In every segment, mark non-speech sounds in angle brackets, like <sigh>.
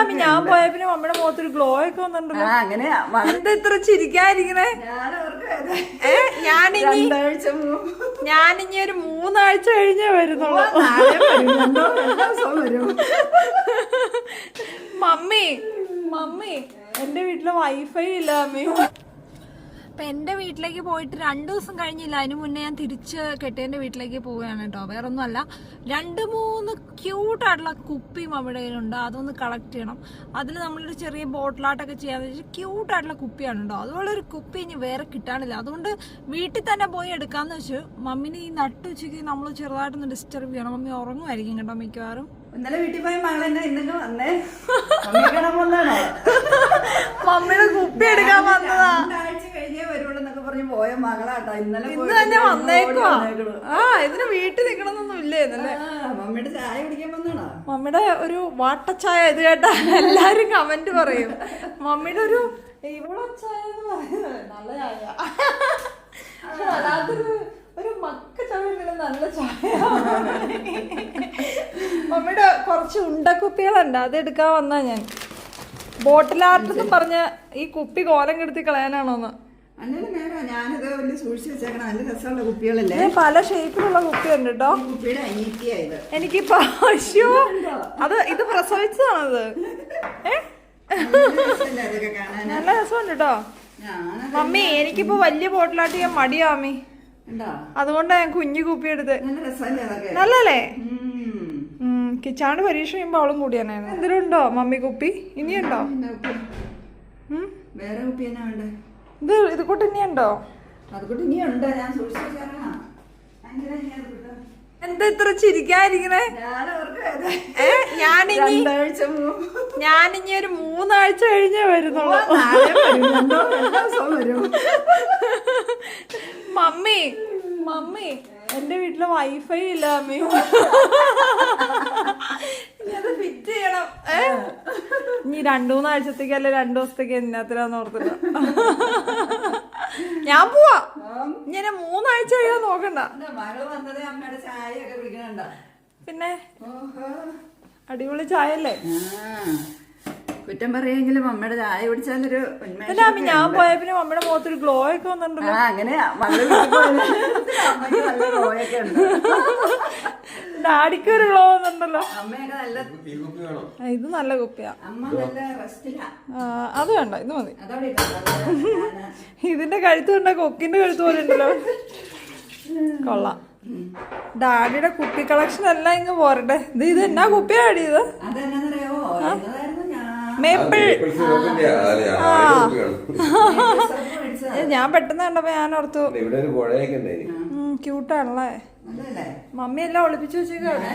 അമ്മി ഞാൻ പോയ പിന്നെ മമ്മിയുടെ മുഖത്തൊരു ഗ്ലോ ഒക്കെ വന്നിട്ടുണ്ടല്ലോ. അങ്ങനെ എന്താ ഇത്ര ചിരിക്കാതിരിക്കണേ ഞാനിനി ഞാനിനി ഒരു മൂന്നാഴ്ച കഴിഞ്ഞേ വരുന്നുള്ളൂ. മമ്മി മമ്മി എന്റെ വീട്ടിൽ വൈഫൈ ഇല്ല അമ്മി അപ്പൊ എന്റെ വീട്ടിലേക്ക് പോയിട്ട് രണ്ടു ദിവസം കഴിഞ്ഞില്ല. അതിന് മുന്നേ ഞാൻ തിരിച്ച് കെട്ടിയന്റെ വീട്ടിലേക്ക് പോവുകയാണ് കേട്ടോ. വേറെ ഒന്നുമല്ല രണ്ട് മൂന്ന് ക്യൂട്ടായിട്ടുള്ള കുപ്പിയും അവിടെ ഉണ്ട്. അതൊന്ന് കളക്ട് ചെയ്യണം. അതിൽ നമ്മളൊരു ചെറിയ ബോട്ടിലാട്ടൊക്കെ ചെയ്യാന്ന് വെച്ചാൽ ക്യൂട്ടായിട്ടുള്ള കുപ്പിയാണ് കേട്ടോ. അതുപോലെ ഒരു കുപ്പി ഇനി വേറെ കിട്ടാനില്ല. അതുകൊണ്ട് വീട്ടിൽ തന്നെ പോയി എടുക്കാന്ന് വെച്ചു മമ്മിന് ഈ നട്ടുച്ചയ്ക്ക് നമ്മൾ ചെറുതായിട്ടൊന്ന് ഡിസ്റ്റർബ് ചെയ്യണം. മമ്മി ഉറങ്ങുമായിരിക്കും കേട്ടോ മിക്കവാറും. ഇന്നലെ വീട്ടിൽ പോയ മകൾ എന്നെ ഇന്നലെ വന്നേ <laughs> മമ്മിയുടെ കുപ്പി എടുക്കാൻ വന്നതാ രണ്ടാഴ്ച കഴിഞ്ഞേ വരുള്ളൂ എന്നൊക്കെ പറഞ്ഞ് പോയ മകളാട്ടോ. ഇന്നലെ ഇന്ന് തന്നെ ഓടി ആ ഇതിന് വീട്ടിൽ നിക്കണമെന്നൊന്നും ഇല്ലേ ഇന്നലെ ആ, മമ്മിയുടെ ചായ കുടിക്കാൻ വന്നാണോ മമ്മിയുടെ ഒരു വാട്ടച്ചായ ഇത് കേട്ടാ എല്ലാരും കമന്റ് പറയും. മമ്മിയുടെ ഒരു ഇവിടെ ചായ എന്ന് പറയുന്നത് നല്ല ചായ. അല്ലാതൊരു ഒരു മക്ക ചായ നല്ല ചായ. മമ്മിയുടെ കുറച്ച് ഉണ്ടക്കുപ്പികളുണ്ട്. അത് എടുക്കാൻ വന്നാ ഞാൻ. ബോട്ടിൽ ആർട്ട് എന്ന് പറഞ്ഞ ഈ കുപ്പി കോലം കെടുത്തി കളയാനാണോന്ന്. അന്നേരം നേരം ഞാനിത് വലിയ സൂക്ഷിച്ച് വെച്ചേക്കണം നല്ല രസമുള്ള കുപ്പികളല്ലേ? പല ഷേപ്പിലുള്ള കുപ്പിയുണ്ട് കേട്ടോ ഈ കുപ്പിയുടെ അനീറ്റിയായത് എനിക്ക് പശു അത് ഇത് പ്രസവിച്ചതാണത്. നല്ല രസമുണ്ട് കേട്ടോ മമ്മി എനിക്കിപ്പോ വലിയ ബോട്ടിലാട്ട് ഞാൻ മടിയാ മമ്മി. ഉണ്ടോ? അതുകൊണ്ടാ ഞാൻ കുഞ്ഞു കുപ്പി എടുത്ത്. നല്ലല്ലേ? കിച്ചാണ്ട് പരീക്ഷ ചെയ്യുമ്പോ അവളും കൂടിയാണ് ഉണ്ടോ മമ്മി കുപ്പി? ഇനിയുണ്ടോ? വേറെ കുപ്പി എന്നാ ഇത് ഇത് കൂട്ട്. ഇനിയുണ്ടോ എന്താ ഇത്ര ചിരിക്കാതിരിക്കണേ ഞാനിനി ഞാനിനി ഒരു മൂന്നാഴ്ച കഴിഞ്ഞേ വരുന്നുള്ളൂ. Mummy mummy. എന്റെ വീട്ടിൽ വൈഫൈ ഇല്ല അമ്മയും ഫിറ്റ് ചെയ്യണം. ഇനി രണ്ടു മൂന്നാഴ്ചത്തേക്ക് അല്ലെ രണ്ടു ദിവസത്തേക്ക് എന്നാത്തിനാന്ന് ഓർത്തില്ല. ഞാൻ പോവാ. ഇങ്ങനെ മൂന്നാഴ്ച കഴിയാൻ നോക്കണ്ട. പിന്നെ അടിപൊളി ചായ അല്ലേ കുറ്റം പറയുമെങ്കിലും അമ്മയുടെ ചായ കുടിച്ചാലൊരു ഉന്മേഷം അല്ല അമ്മി ഞാൻ പോയ പിന്നെ അമ്മയുടെ മുഖത്തൊരു ഗ്ലോ ഒക്കെ വന്നിട്ടുണ്ടല്ലോ. ആ അങ്ങനെ ഡാഡിക്ക് ഒരു ഗ്ലോ വന്നിട്ടുണ്ടല്ലോ. അമ്മയൊക്കെ ഇത് നല്ല കുപ്പിയാ. അത് വേണ്ട ഇത് മതി. ഇതിന്റെ കഴുത്ത് കണ്ട കൊക്കിന്റെ കഴുത്ത് പോലെ ഉണ്ടല്ലോ. കൊള്ളാം. ഡാഡിയുടെ കുപ്പി കളക്ഷൻ എല്ലാം ഇങ്ങ് പോരട്ടെ. ഇത് ഇത് എന്നാ കുപ്പിയാ ഡാഡി ഇത്? അതെന്നാന്നറിയാവോ? മേപ്പിൾ. ഞാൻ പെട്ടെന്ന് കണ്ടപ്പോ ഞാൻ ഓർത്തു. ക്യൂട്ടാണല്ലേ മമ്മി എല്ലാം ഒളിപ്പിച്ചു വെച്ചേക്കാണ്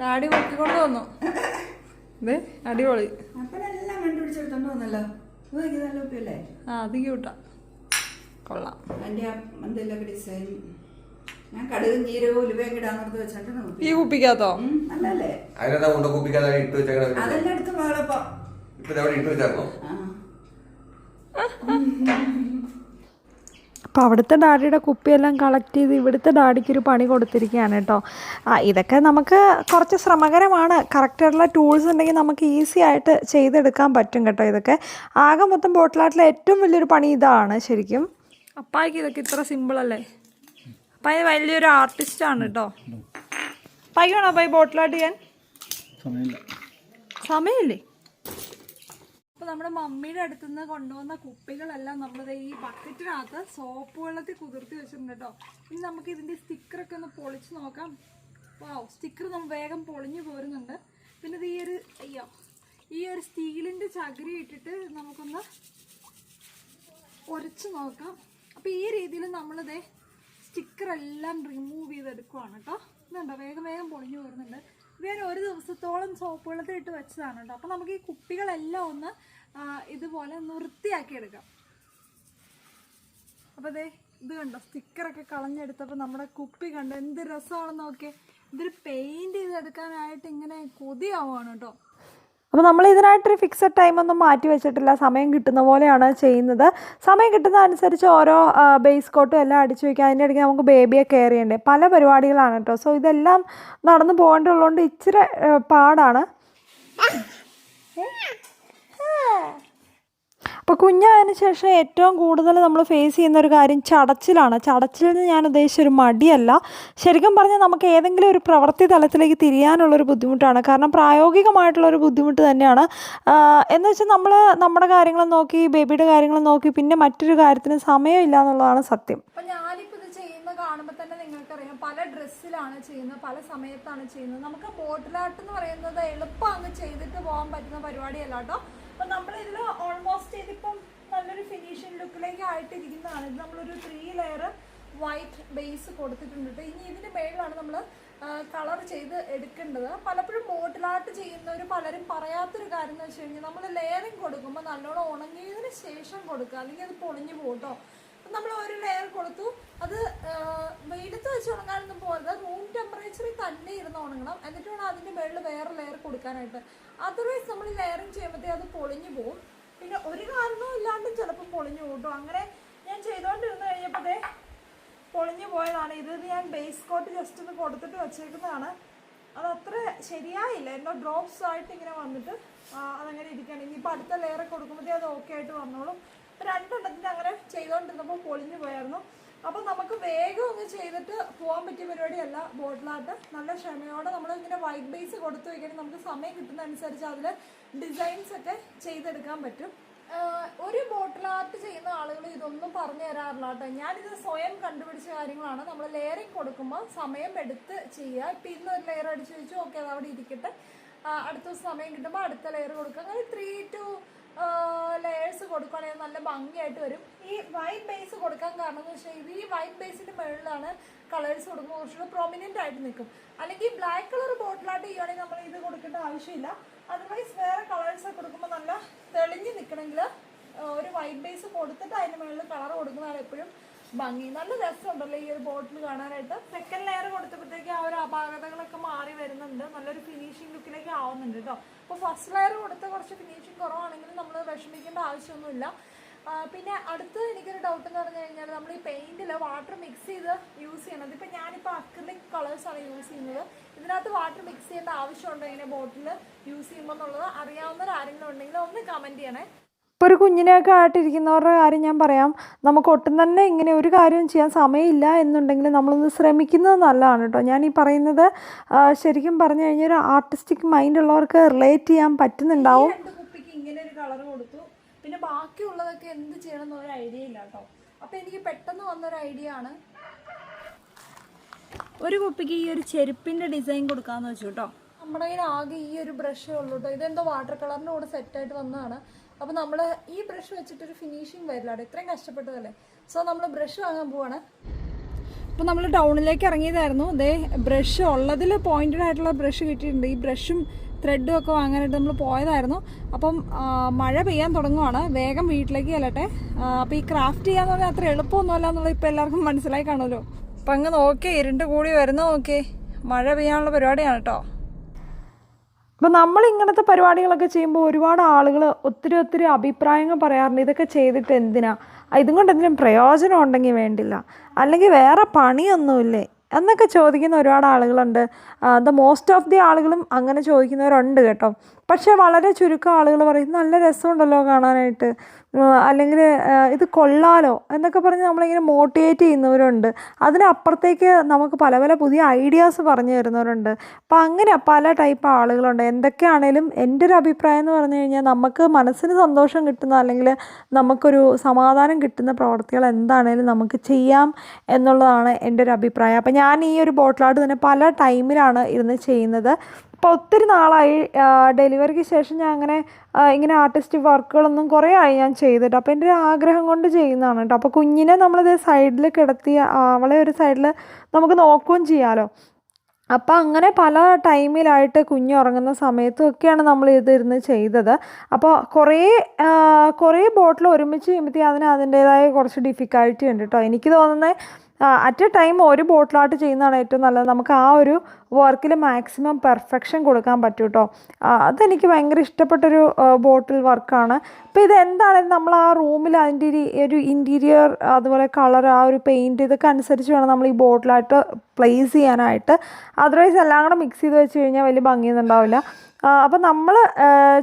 ഡാഡി പൊക്കിക്കൊണ്ട് വന്നു. ഇത് അടിപൊളി ആ അത് ക്യൂട്ടാ കൊള്ളാം. ഡിസൈൻ ഞാൻ കടുകും ജീരകവും ഉലുവയും ഈ കുപ്പിക്കകത്തോ? അതിനെന്താ ഉണ്ട ഇട്ട് വെച്ചേക്കണം അതെല്ലാം എടുത്ത് മകളപ്പോ ഇപ്പൊ ഇത് അവിടെ ഇട്ട് അപ്പോൾ അവിടുത്തെ ഡാഡിയുടെ കുപ്പിയെല്ലാം കളക്ട് ചെയ്ത് ഇവിടുത്തെ ഡാഡിക്ക് ഒരു പണി കൊടുത്തിരിക്കുകയാണ് കേട്ടോ. ആ ഇതൊക്കെ നമുക്ക് കുറച്ച് ശ്രമകരമാണ്. കറക്റ്റായിട്ടുള്ള ടൂൾസ് ഉണ്ടെങ്കിൽ നമുക്ക് ഈസി ആയിട്ട് ചെയ്തെടുക്കാൻ പറ്റും കേട്ടോ ഇതൊക്കെ. ആകെ മൊത്തം ബോട്ടിലാട്ടിലെ ഏറ്റവും വലിയൊരു പണി ഇതാണ് ശരിക്കും. അപ്പായിക്ക് ഇതൊക്കെ ഇത്ര സിമ്പിൾ അല്ലേ വലിയൊരു ആർട്ടിസ്റ്റാണ് കേട്ടോ അപ്പായിക്ക് പയ്യ അപ്പായി ബോട്ടിലാട്ട് ചെയ്യാൻ? സമയമില്ലേ. അപ്പോൾ നമ്മുടെ മമ്മിയുടെ അടുത്ത് നിന്ന് കൊണ്ടുവന്ന കുപ്പികളെല്ലാം നമ്മൾ ഈ ബക്കറ്റിനകത്ത് സോപ്പ് വെള്ളത്തിൽ കുതിർത്തി വെച്ചിട്ടുണ്ട് കേട്ടോ ഇനി നമുക്ക് ഇതിന്റെ സ്റ്റിക്കറൊക്കെ ഒന്ന് പൊളിച്ച് നോക്കാം. വാവ് സ്റ്റിക്കർ നമ്മൾ വേഗം പൊളിഞ്ഞു പോരുന്നുണ്ട്. പിന്നെ ഇത് ഈ ഒരു അയ്യോ ഈ ഒരു സ്റ്റീലിന്റെ ചകിരി ഇട്ടിട്ട് നമുക്കൊന്ന് ഉരച്ച് നോക്കാം. അപ്പോൾ ഈ രീതിയിൽ നമ്മളിതേ സ്റ്റിക്കർ എല്ലാം റിമൂവ് ചെയ്തെടുക്കുവാണ് കേട്ടോ. ഇതുണ്ടോ? വേഗം വേഗം പൊളിഞ്ഞു വരുന്നുണ്ട്. ഞാൻ ഒരു ദിവസത്തോളം സോപ്പ് വെള്ളത്തിൽ ഇട്ട് വെച്ചതാണ് കേട്ടോ. അപ്പോൾ നമുക്ക് ഈ കുപ്പികളെല്ലാം ഒന്ന് ഇതുപോലെ ഒന്ന് വൃത്തിയാക്കി എടുക്കാം അപ്പോൾ അതെ ഇത് കണ്ടോ? സ്റ്റിക്കറൊക്കെ കളഞ്ഞെടുത്തപ്പോൾ നമ്മുടെ കുപ്പി കണ്ടോ? എന്ത് രസമാണെന്ന് നോക്കിയേ. ഇതൊരു പെയിന്റ് ചെയ്തെടുക്കാനായിട്ട് ഇങ്ങനെ കൊതിയാവുകയാണ് കേട്ടോ. അപ്പോൾ നമ്മൾ ഇതിനായിട്ടൊരു ഫിക്സഡ് ടൈമൊന്നും മാറ്റി വെച്ചിട്ടില്ല. സമയം കിട്ടുന്ന പോലെയാണ് ചെയ്യുന്നത്. സമയം കിട്ടുന്ന അനുസരിച്ച് ഓരോ ബേസ് കോട്ടും എല്ലാം അടിച്ചു വയ്ക്കുക അതിന്റെ ഇടയ്ക്ക് നമുക്ക് ബേബിയെ കെയർ ചെയ്യണ്ടേ. പല പരിപാടികളാണ് കേട്ടോ. സോ ഇതെല്ലാം നടന്നു പോകേണ്ടതുള്ളതുകൊണ്ട് ഇച്ചിരി പാടാണ്. <laughs> പാടാണ് അപ്പോൾ കുഞ്ഞായതിനു ശേഷം ഏറ്റവും കൂടുതൽ നമ്മൾ ഫേസ് ചെയ്യുന്ന ഒരു കാര്യം ചടച്ചിലാണ്. ചടച്ചിലിന് ഞാൻ ഉദ്ദേശിച്ച ഒരു മടിയല്ല. ശരിക്കും പറഞ്ഞാൽ നമുക്ക് ഏതെങ്കിലും ഒരു പ്രവൃത്തി തലത്തിലേക്ക് തിരിയാനുള്ളൊരു ബുദ്ധിമുട്ടാണ്. കാരണം പ്രായോഗികമായിട്ടുള്ളൊരു ബുദ്ധിമുട്ട് തന്നെയാണ്. എന്ന് വെച്ചാൽ നമ്മൾ നമ്മുടെ കാര്യങ്ങൾ നോക്കി ബേബിയുടെ കാര്യങ്ങൾ നോക്കി പിന്നെ മറ്റൊരു കാര്യത്തിന് സമയമില്ല എന്നുള്ളതാണ് സത്യം. അപ്പം ഇത് ചെയ്യുന്ന കാണുമ്പോൾ തന്നെ നിങ്ങൾക്കറിയാം പല ഡ്രസ്സിലാണ് ചെയ്യുന്നത് പല സമയത്താണ് ചെയ്യുന്നത്. നമുക്ക് ബോട്ടിലാട്ട് എന്ന് പറയുന്നത് എളുപ്പം അങ്ങ് ചെയ്തിട്ട് പോകാൻ പറ്റുന്ന പരിപാടിയല്ല കേട്ടോ. നമ്മളിതിൽ ഓൾമോസ്റ്റ് ഇതിപ്പം നല്ലൊരു ഫിനിഷിംഗ് ലുക്കിലേക്ക് ആയിട്ടിരിക്കുന്നതാണ്. ഇത് നമ്മളൊരു ത്രീ ലെയർ വൈറ്റ് ബേസ് കൊടുത്തിട്ടുണ്ട് ഇനി ഇതിന് മേളിലാണ് നമ്മൾ കളർ ചെയ്ത് എടുക്കേണ്ടത്. പലപ്പോഴും ബോട്ടിലാട്ട് ചെയ്യുന്നവർ പലരും പറയാത്തൊരു കാര്യം എന്ന് വെച്ച് കഴിഞ്ഞാൽ നമ്മൾ ലെയറിങ് കൊടുക്കുമ്പോൾ നല്ലോണം ഉണങ്ങിയതിന് ശേഷം കൊടുക്കുക. അല്ലെങ്കിൽ അത് പൊളിഞ്ഞു പോകും കേട്ടോ നമ്മൾ ഒരു ലെയർ കൊടുത്തു. അത് വെയിലത്ത് വെച്ച് ഉണങ്ങാനൊന്നും പോകരുത് റൂം ടെമ്പറേച്ചറിൽ തന്നെ ഇരുന്ന് ഉണങ്ങണം. എന്നിട്ട് വേണം അതിന്റെ മുകളിൽ വേറെ ലെയർ കൊടുക്കാനായിട്ട്. അതർവൈസ് നമ്മൾ ലെയറിങ് ചെയ്യുമ്പോഴത്തേ അത് പൊളിഞ്ഞു പോകും പിന്നെ ഒരു കാരണവും ഇല്ലാണ്ടും ചിലപ്പോൾ പൊളിഞ്ഞു കൂട്ടും. അങ്ങനെ ഞാൻ ചെയ്തുകൊണ്ടിരുന്ന് കഴിഞ്ഞപ്പോഴത്തേ പൊളിഞ്ഞു പോയതാണ്. ഇത് ഞാൻ ബേസ് കോട്ട് ജസ്റ്റ് ഒന്ന് കൊടുത്തിട്ട് വെച്ചേക്കുന്നതാണ്. അത് അത്ര ശരിയായില്ല. എന്നോ ഡ്രോപ്സ് ആയിട്ട് ഇങ്ങനെ വന്നിട്ട് അതങ്ങനെ ഇരിക്കുകയാണ് ഇനിയിപ്പോൾ അടുത്ത ലെയർ കൊടുക്കുമ്പോഴത്തേ അത് ഓക്കെ ആയിട്ട് വന്നോളും. രണ്ടെണ്ണത്തിന്റെ അങ്ങനെ ചെയ്തുകൊണ്ടിരുന്നപ്പോൾ പൊളിഞ്ഞു പോയായിരുന്നു. അപ്പോൾ നമുക്ക് വേഗം ഒന്ന് ചെയ്തിട്ട് പോകാൻ പറ്റിയ പരിപാടിയല്ല ബോട്ടിലാട്ട്. നല്ല ക്ഷമയോടെ നമ്മൾ ഇങ്ങനെ വൈറ്റ് ബേസ് കൊടുത്തു വയ്ക്കണമെങ്കിൽ നമുക്ക് സമയം കിട്ടുന്ന അനുസരിച്ച് അതിൽ ഡിസൈൻസ് ഒക്കെ ചെയ്തെടുക്കാൻ പറ്റും. ഒരു ബോട്ടിൽ ആർട്ട് ചെയ്യുന്ന ആളുകൾ ഇതൊന്നും പറഞ്ഞു തരാറില്ല കേട്ടോ. ഞാനിത് സ്വയം കണ്ടുപിടിച്ച കാര്യങ്ങളാണ്. നമ്മൾ ലെയറിങ് കൊടുക്കുമ്പോൾ സമയം എടുത്ത് ചെയ്യുക. ഇപ്പം ഇന്ന് ഒരു ലെയർ അടിച്ച് വെച്ചു ഓക്കെ അത് അവിടെ ഇരിക്കട്ടെ. അടുത്ത സമയം കിട്ടുമ്പോൾ അടുത്ത ലെയർ കൊടുക്കുക അങ്ങനെ ത്രീ ടു ലെയേഴ്സ് കൊടുക്കുകയാണെങ്കിൽ നല്ല ഭംഗിയായിട്ട് വരും. ഈ വൈറ്റ് ബേസ് കൊടുക്കാൻ കാരണം എന്ന് വെച്ചാൽ ഈ വൈറ്റ് ബേസിന്റെ മുകളിലാണ് കളേഴ്സ് കൊടുക്കുമ്പോൾ കുറച്ചുകൂടെ പ്രൊമിനന്റ് ആയിട്ട് നിൽക്കും. അല്ലെങ്കിൽ ബ്ലാക്ക് കളർ ബോട്ടിലായിട്ട് ചെയ്യുകയാണെങ്കിൽ നമ്മൾ ഇത് കൊടുക്കേണ്ട ആവശ്യമില്ല. അതർവൈസ് വേറെ കളേഴ്സ് കൊടുക്കുമ്പോൾ നല്ല തെളിഞ്ഞ് നിൽക്കണമെങ്കിൽ ഒരു വൈറ്റ് ബേസ് കൊടുത്തിട്ട് അതിന് മുകളിൽ കളർ കൊടുക്കുന്നതാണ് എപ്പോഴും ഭംഗി. നല്ല രസമുണ്ടല്ലോ ഈ ഒരു ബോട്ടിൽ കാണാനായിട്ട്. സെക്കൻഡ് ലെയർ കൊടുത്തപ്പോഴത്തേക്ക് ആ ഒരു അപാകതകളൊക്കെ മാറി വരുന്നുണ്ട്. നല്ലൊരു ഫിനിഷിംഗ് ലുക്കിലേക്ക് ആവുന്നുണ്ട് കേട്ടോ. അപ്പോൾ ഫസ്റ്റ് ലെയർ കൊടുത്ത കുറച്ച് ഫിനിഷിംഗ് കുറവാണെങ്കിലും നമ്മൾ വിഷമിക്കേണ്ട ആവശ്യമൊന്നുമില്ല. പിന്നെ അടുത്ത് എനിക്കൊരു ഡൗട്ട് എന്ന് പറഞ്ഞു കഴിഞ്ഞാൽ നമ്മൾ ഈ പെയിന്റിൽ വാട്ടർ മിക്സ് ചെയ്ത് യൂസ് ചെയ്യണത്. ഇപ്പം ഞാനിപ്പോൾ അക്രിലിക് കളേഴ്സാണ് യൂസ് ചെയ്യുന്നത്. ഇതിനകത്ത് വാട്ടർ മിക്സ് ചെയ്യേണ്ട ആവശ്യമുണ്ടോ ഇങ്ങനെ ബോട്ടിൽ യൂസ് ചെയ്യുമ്പോൾ എന്നുള്ളത് അറിയാവുന്നവരാരെങ്കിലും ഉണ്ടെങ്കിൽ ഒന്ന് കമന്റ് ചെയ്യണേ. ഇപ്പോൾ ഒരു കുഞ്ഞിനെയൊക്കെ ആയിട്ടിരിക്കുന്നവരുടെ കാര്യം ഞാൻ പറയാം. നമുക്ക് ഒട്ടും തന്നെ ഇങ്ങനെ ഒരു കാര്യവും ചെയ്യാൻ സമയമില്ല എന്നുണ്ടെങ്കിൽ നമ്മളൊന്ന് ശ്രമിക്കുന്നത് നല്ലതാണ് കേട്ടോ. ഞാൻ ഈ പറയുന്നത് ശരിക്കും പറഞ്ഞു കഴിഞ്ഞാൽ ഒരു ആർട്ടിസ്റ്റിക് മൈൻഡ് ഉള്ളവർക്ക് റിലേറ്റ് ചെയ്യാൻ പറ്റുന്നുണ്ടാവും. ഇങ്ങനെ ഒരു കളർ കൊടുത്തു. പിന്നെ ബാക്കിയുള്ളതൊക്കെ എന്ത് ചെയ്യണം എന്നൊരു ഐഡിയ ഇല്ല കേട്ടോ. അപ്പോൾ എനിക്ക് പെട്ടെന്ന് വന്നൊരു ഐഡിയ ആണ്. ഒരു കുപ്പിക്ക് ഈ ഒരു ചെരുപ്പിന്റെ ഡിസൈൻ കൊടുക്കാന്ന് വെച്ചു കേട്ടോ. നമ്മുടെ കയ്യിൽ ആകെ ഈ ഒരു ബ്രഷേ ഉള്ളൂ കേട്ടോ. ഇതെന്തോ വാട്ടർ കളറിന്റെ കൂടെ സെറ്റായിട്ട് വന്നതാണ്. അപ്പോൾ നമ്മൾ ഈ ബ്രഷ് വെച്ചിട്ടൊരു ഫിനിഷിങ് വരില്ല അവിടെ. ഇത്രയും കഷ്ടപ്പെട്ടതല്ലേ? സോ നമ്മൾ ബ്രഷ് വാങ്ങാൻ പോവാണ്. അപ്പോൾ നമ്മൾ ടൗണിലേക്ക് ഇറങ്ങിയതായിരുന്നു. അതേ ബ്രഷ് ഉള്ളതിൽ പോയിന്റഡ് ആയിട്ടുള്ള ബ്രഷ് കിട്ടിയിട്ടുണ്ട്. ഈ ബ്രഷും ത്രെഡും ഒക്കെ വാങ്ങാനായിട്ട് നമ്മൾ പോയതായിരുന്നു. അപ്പം മഴ പെയ്യാൻ തുടങ്ങുവാണ്. വേഗം വീട്ടിലേക്ക് ചെല്ലട്ടെ. അപ്പോൾ ഈ ക്രാഫ്റ്റ് ചെയ്യാന്ന് പറഞ്ഞാൽ അത്ര എളുപ്പമൊന്നുമല്ല എന്നുള്ളത് ഇപ്പോൾ എല്ലാവർക്കും മനസ്സിലായി കാണുമല്ലോ. അപ്പം അങ്ങ് നോക്കേ ഇരുണ്ട് കൂടി വരുന്ന നോക്കേ മഴ പെയ്യാനുള്ള പരിപാടിയാണ് കേട്ടോ. അപ്പോൾ നമ്മൾ ഇങ്ങനത്തെ പരിപാടികളൊക്കെ ചെയ്യുമ്പോൾ ഒരുപാട് ആളുകൾ ഒത്തിരി ഒത്തിരി അഭിപ്രായങ്ങൾ പറയാറുണ്ട്. ഇതൊക്കെ ചെയ്തിട്ട് എന്തിനാ? ഇതും കൊണ്ട് എന്തെങ്കിലും പ്രയോജനം ഉണ്ടെങ്കിൽ വേണ്ടില്ല. അല്ലെങ്കിൽ വേറെ പണിയൊന്നുമില്ലേ? എന്നൊക്കെ ചോദിക്കുന്ന ഒരുപാട് ആളുകളുണ്ട്. ദ മോസ്റ്റ് ഓഫ് ദി ആളുകളും അങ്ങനെ ചോദിക്കുന്നവരുണ്ട് കേട്ടോ. പക്ഷേ വളരെ ചുരുക്കം ആളുകൾ പറയും നല്ല രസമുണ്ടല്ലോ കാണാനായിട്ട്. അല്ലെങ്കിൽ ഇത് കൊള്ളാലോ എന്നൊക്കെ പറഞ്ഞ് നമ്മളിങ്ങനെ മോട്ടിവേറ്റ് ചെയ്യുന്നവരുണ്ട്. അതിനപ്പുറത്തേക്ക് നമുക്ക് പല പല പുതിയ ഐഡിയാസ് പറഞ്ഞു തരുന്നവരുണ്ട്. അപ്പം അങ്ങനെ പല ടൈപ്പ് ആളുകളുണ്ട്. എന്തൊക്കെയാണേലും എന്റെ ഒരു അഭിപ്രായം എന്ന് പറഞ്ഞു കഴിഞ്ഞാൽ നമുക്ക് മനസ്സിന് സന്തോഷം കിട്ടുന്ന അല്ലെങ്കിൽ നമുക്കൊരു സമാധാനം കിട്ടുന്ന പ്രവർത്തികൾ എന്താണേലും നമുക്ക് ചെയ്യാം എന്നുള്ളതാണ് എന്റെ ഒരു അഭിപ്രായം. അപ്പം ഞാൻ ഈ ഒരു ബോട്ടിലാട്ട് തന്നെ പല ടൈമിലാണ് ഇരുന്ന് ചെയ്യുന്നത്. ഇപ്പോൾ ഒത്തിരി നാളായി ഡെലിവറിക്ക് ശേഷം ഞാൻ അങ്ങനെ ഇങ്ങനെ ആർട്ടിസ്റ്റ് വർക്കുകളൊന്നും കുറേ ആയി ഞാൻ ചെയ്തിട്ട്. അപ്പോൾ എന്റെ ഒരു ആഗ്രഹം കൊണ്ട് ചെയ്യുന്നതാണ് കേട്ടോ. അപ്പോൾ കുഞ്ഞിനെ നമ്മളിത് സൈഡിൽ കിടത്തി അവളെ ഒരു സൈഡിൽ നമുക്ക് നോക്കുകയും ചെയ്യാമല്ലോ അപ്പം അങ്ങനെ പല ടൈമിലായിട്ട് കുഞ്ഞ് ഉറങ്ങുന്ന സമയത്തും ഒക്കെയാണ് നമ്മൾ ഇതിരുന്ന് ചെയ്തത്. അപ്പോൾ കുറേ കുറേ ബോട്ടിൽ ഒരുമിച്ച് ചെയ്യുമ്പോഴത്തേക്കും അതിന് അതിന്റേതായ കുറച്ച് ഡിഫിക്കൽറ്റി ഉണ്ട് കേട്ടോ. എനിക്ക് തോന്നുന്നത് അറ്റ് എ ടൈം ഒരു ബോട്ടിലായിട്ട് ചെയ്യുന്നതാണ് ഏറ്റവും നല്ലത്. നമുക്ക് ആ ഒരു വർക്കിൽ മാക്സിമം പെർഫെക്ഷൻ കൊടുക്കാൻ പറ്റും കേട്ടോ അതെനിക്ക് ഭയങ്കര ഇഷ്ടപ്പെട്ടൊരു ബോട്ടിൽ വർക്കാണ് അപ്പോൾ ഇത് എന്താണെങ്കിലും നമ്മൾ ആ റൂമിൽ അതിന്റെ ഒരു ഇന്റീരിയർ അതുപോലെ കളർ ആ ഒരു പെയിന്റ് ഇതൊക്കെ അനുസരിച്ച് വേണം നമ്മൾ ഈ ബോട്ടിലായിട്ട് പ്ലേസ് ചെയ്യാനായിട്ട്. അതർവൈസ് എല്ലാം കൂടെ മിക്സ് ചെയ്ത് വെച്ച് കഴിഞ്ഞാൽ വലിയ ഭംഗിയൊന്നും ഉണ്ടാവില്ല. അപ്പം നമ്മൾ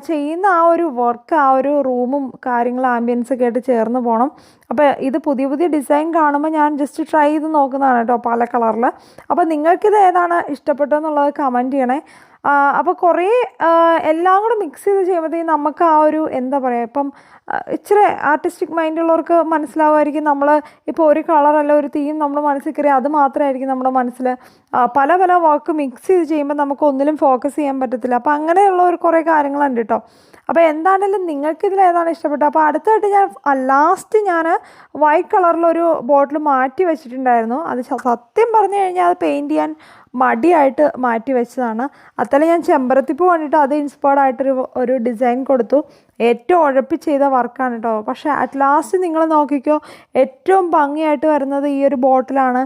ചെയ്യുന്ന ആ ഒരു വർക്ക് ആ ഒരു റൂമും കാര്യങ്ങളും ആംബിയൻസൊക്കെ ആയിട്ട് ചേർന്ന് പോകണം അപ്പോൾ ഇത് പുതിയ പുതിയ ഡിസൈൻ കാണുമ്പോൾ ഞാൻ ജസ്റ്റ് ട്രൈ ചെയ്ത് നോക്കുന്നതാണ് കേട്ടോ പല കളറിൽ അപ്പോൾ നിങ്ങൾക്കിത് ഏതാണ് ഇഷ്ടപ്പെട്ടതെന്നുള്ളത് കമന്റ് ചെയ്യണേ. അപ്പോൾ കുറേ എല്ലാം കൂടെ മിക്സ് ചെയ്ത് ചെയ്യുമ്പോഴത്തേക്കും നമുക്ക് ആ ഒരു എന്താ പറയുക ഇപ്പം ഇച്ചിരി ആർട്ടിസ്റ്റിക് മൈൻഡുള്ളവർക്ക് മനസ്സിലാവുമായിരിക്കും നമ്മൾ ഇപ്പോൾ ഒരു കളറല്ല ഒരു തീം നമ്മൾ മനസ്സിൽ കയറി അത് മാത്രമായിരിക്കും നമ്മുടെ മനസ്സിൽ പല പല വാക്ക് മിക്സ് ചെയ്ത് ചെയ്യുമ്പോൾ നമുക്ക് ഒന്നിലും ഫോക്കസ് ചെയ്യാൻ പറ്റത്തില്ല. അപ്പോൾ അങ്ങനെയുള്ള ഒരു കുറേ കാര്യങ്ങളുണ്ട് കേട്ടോ അപ്പോൾ എന്താണെങ്കിലും നിങ്ങൾക്ക് ഇതിൽ ഏതാണ് ഇഷ്ടപ്പെട്ടത്? അപ്പോൾ അടുത്തായിട്ട് ഞാൻ ലാസ്റ്റ് ഞാൻ വൈറ്റ് കളറിലൊരു ബോട്ടിൽ മാറ്റി വെച്ചിട്ടുണ്ടായിരുന്നു. അത് സത്യം പറഞ്ഞു കഴിഞ്ഞാൽ അത് പെയിന്റ് ചെയ്യാൻ മടിയായിട്ട് മാറ്റി വെച്ചതാണ്. അത്തരം ഞാൻ ചെമ്പരത്തിപ്പൂ വേണ്ടിയിട്ട് അത് ഇൻസ്പയർഡ് ആയിട്ടൊരു ഒരു ഡിസൈൻ കൊടുത്തു. ഏറ്റവും ഉഴപ്പി ചെയ്ത വർക്കാണ് കേട്ടോ പക്ഷേ അറ്റ് ലാസ്റ്റ് നിങ്ങൾ നോക്കിക്കോ ഏറ്റവും ഭംഗിയായിട്ട് വരുന്നത് ഈ ഒരു ബോട്ടിലാണ്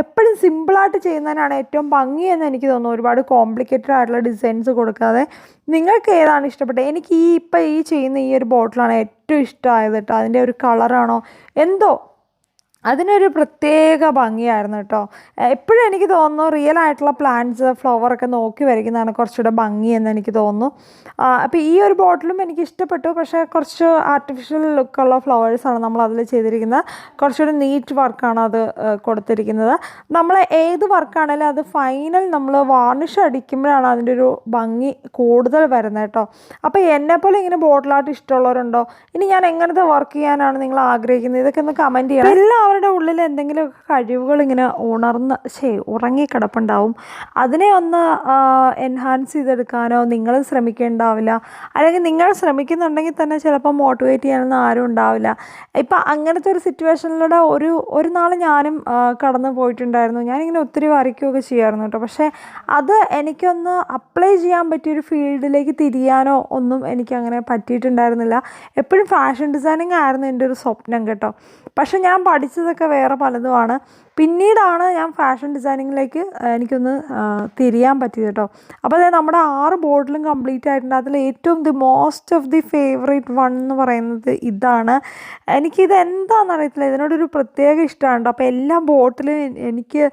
എപ്പോഴും സിമ്പിളായിട്ട് ചെയ്യുന്നതിനാണ് ഏറ്റവും ഭംഗി എന്ന് എനിക്ക് തോന്നുന്നു ഒരുപാട് കോംപ്ലിക്കേറ്റഡ് ആയിട്ടുള്ള ഡിസൈൻസ് കൊടുക്കാതെ. നിങ്ങൾക്ക് ഏതാണ് ഇഷ്ടപ്പെട്ടത്? എനിക്ക് ഈ ഇപ്പം ഈ ചെയ്യുന്ന ഈ ഒരു ബോട്ടിലാണ് ഏറ്റവും ഇഷ്ടമായത് കേട്ടോ. അതിന്റെ ഒരു കളറാണോ? എന്തോ അതിനൊരു പ്രത്യേക ഭംഗിയായിരുന്നു കേട്ടോ. എപ്പോഴും എനിക്ക് തോന്നുന്നു റിയൽ ആയിട്ടുള്ള പ്ലാന്റ്സ് ഫ്ലവറൊക്കെ നോക്കി വരയ്ക്കുന്നതാണ് കുറച്ചുകൂടെ ഭംഗി എന്ന് എനിക്ക് തോന്നുന്നു. അപ്പോൾ ഈ ഒരു ബോട്ടിലും എനിക്ക് ഇഷ്ടപ്പെട്ടു. പക്ഷേ കുറച്ച് ആർട്ടിഫിഷ്യൽ ലുക്കുള്ള ഫ്ലവേഴ്സാണ് നമ്മൾ അതിൽ ചെയ്തിരിക്കുന്നത്. കുറച്ചുകൂടി നീറ്റ് വർക്കാണ് അത് കൊടുത്തിരിക്കുന്നത്. നമ്മൾ ഏത് വർക്കാണെങ്കിലും അത് ഫൈനൽ നമ്മൾ വാർണിഷ് അടിക്കുമ്പോഴാണ് അതിന്റെ ഒരു ഭംഗി കൂടുതൽ വരുന്നത് കേട്ടോ. അപ്പോൾ എന്നെപ്പോലെ ഇങ്ങനെ ബോട്ടിലായിട്ട് ഇഷ്ടമുള്ളവരുണ്ടോ? ഇനി ഞാൻ എങ്ങനത്തെ വർക്ക് ചെയ്യാനാണ് നിങ്ങൾ ആഗ്രഹിക്കുന്നത്? ഇതൊക്കെ ഒന്ന് കമന്റ് ചെയ്യണം. എല്ലാവരുടെ ഉള്ളിൽ എന്തെങ്കിലുമൊക്കെ കഴിവുകൾ ഇങ്ങനെ ഉണർന്ന് ശേ ഉറങ്ങിക്കിടപ്പുണ്ടാവും അതിനെ ഒന്ന് എൻഹാൻസ് ചെയ്തെടുക്കാനോ നിങ്ങൾ ശ്രമിക്കേണ്ടാവില്ല. അല്ലെങ്കിൽ നിങ്ങൾ ശ്രമിക്കുന്നുണ്ടെങ്കിൽ തന്നെ ചിലപ്പോൾ മോട്ടിവേറ്റ് ചെയ്യാനൊന്നും ആരും ഉണ്ടാവില്ല. ഇപ്പം അങ്ങനത്തെ ഒരു സിറ്റുവേഷനിലൂടെ ഒരു ഒരു നാൾ ഞാനും കടന്നു പോയിട്ടുണ്ടായിരുന്നു. ഞാനിങ്ങനെ ഒത്തിരി വരയ്ക്കുകയൊക്കെ ചെയ്യായിരുന്നു കേട്ടോ. പക്ഷേ അത് എനിക്കൊന്ന് അപ്ലൈ ചെയ്യാൻ പറ്റിയൊരു ഫീൽഡിലേക്ക് തിരിയാനോ ഒന്നും എനിക്കങ്ങനെ പറ്റിയിട്ടുണ്ടായിരുന്നില്ല. എപ്പോഴും ഫാഷൻ ഡിസൈനിങ് ആയിരുന്നു എന്റെ ഒരു സ്വപ്നം കേട്ടോ. പക്ഷെ ഞാൻ പഠിച്ചതൊക്കെ വേറെ പലതുമാണ്. പിന്നീടാണ് ഞാൻ ഫാഷൻ ഡിസൈനിങ്ങിലേക്ക് എനിക്കൊന്ന് തിരിയാൻ പറ്റിയത് കേട്ടോ. അപ്പോൾ അതായത് നമ്മുടെ ആറ് ബോർഡിലും കംപ്ലീറ്റ് ആയിട്ടുണ്ട്. അതിൽ ഏറ്റവും the most of the favourite one എന്ന് പറയുന്നത് ഇതാണ്. എനിക്കിത് എന്താണെന്ന് അറിയത്തില്ല ഇതിനോടൊരു പ്രത്യേക ഇഷ്ടമാണ് അപ്പോൾ എല്ലാ ബോട്ടിലും എനിക്ക്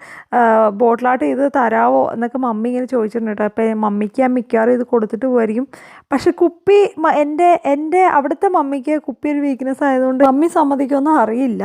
ബോട്ടിലായിട്ട് ഇത് തരാവോ എന്നൊക്കെ മമ്മി ഇങ്ങനെ ചോദിച്ചിട്ടുണ്ട് കേട്ടോ. അപ്പോൾ മമ്മിക്ക് ഞാൻ മിക്കവാറും ഇത് കൊടുത്തിട്ട് പോയിരിക്കും. പക്ഷെ കുപ്പി എന്റെ എന്റെ അവിടുത്തെ മമ്മിക്ക് കുപ്പി ഒരു വീക്ക്നെസ് ആയതുകൊണ്ട് മമ്മി സമ്മതിക്കുമെന്ന് അറിയില്ല.